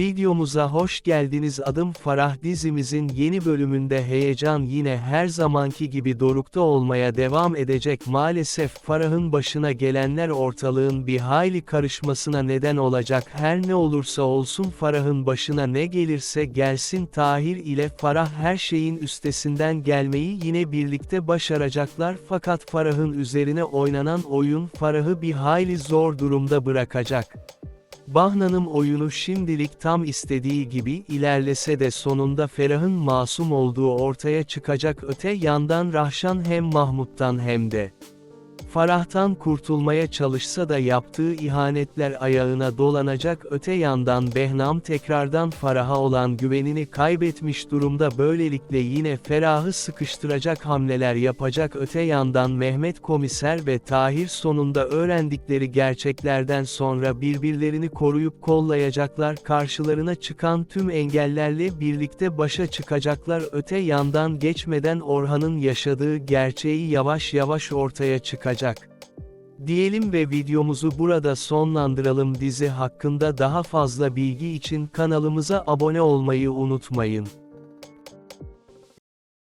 Videomuza hoş geldiniz. Adım Farah. Dizimizin yeni bölümünde heyecan yine her zamanki gibi dorukta olmaya devam edecek. Maalesef Farah'ın başına gelenler ortalığın bir hayli karışmasına neden olacak. Her ne olursa olsun Farah'ın başına ne gelirse gelsin Tahir ile Farah her şeyin üstesinden gelmeyi yine birlikte başaracaklar. Fakat Farah'ın üzerine oynanan oyun Farah'ı bir hayli zor durumda bırakacak. Bahna'nın oyunu şimdilik tam istediği gibi ilerlese de sonunda Ferah'ın masum olduğu ortaya çıkacak öte yandan Rahşan hem Mahmut'tan hem de Farah'tan kurtulmaya çalışsa da yaptığı ihanetler ayağına dolanacak öte yandan Behnam tekrardan Farah'a olan güvenini kaybetmiş durumda. Böylelikle yine Ferah'ı sıkıştıracak hamleler yapacak öte yandan Mehmet Komiser ve Tahir sonunda öğrendikleri gerçeklerden sonra birbirlerini koruyup kollayacaklar. Karşılarına çıkan tüm engellerle birlikte başa çıkacaklar. Öte yandan geçmeden Orhan'ın yaşadığı gerçeği yavaş yavaş ortaya çıkacak. Diyelim ve videomuzu burada sonlandıralım dizi hakkında daha fazla bilgi için kanalımıza abone olmayı unutmayın.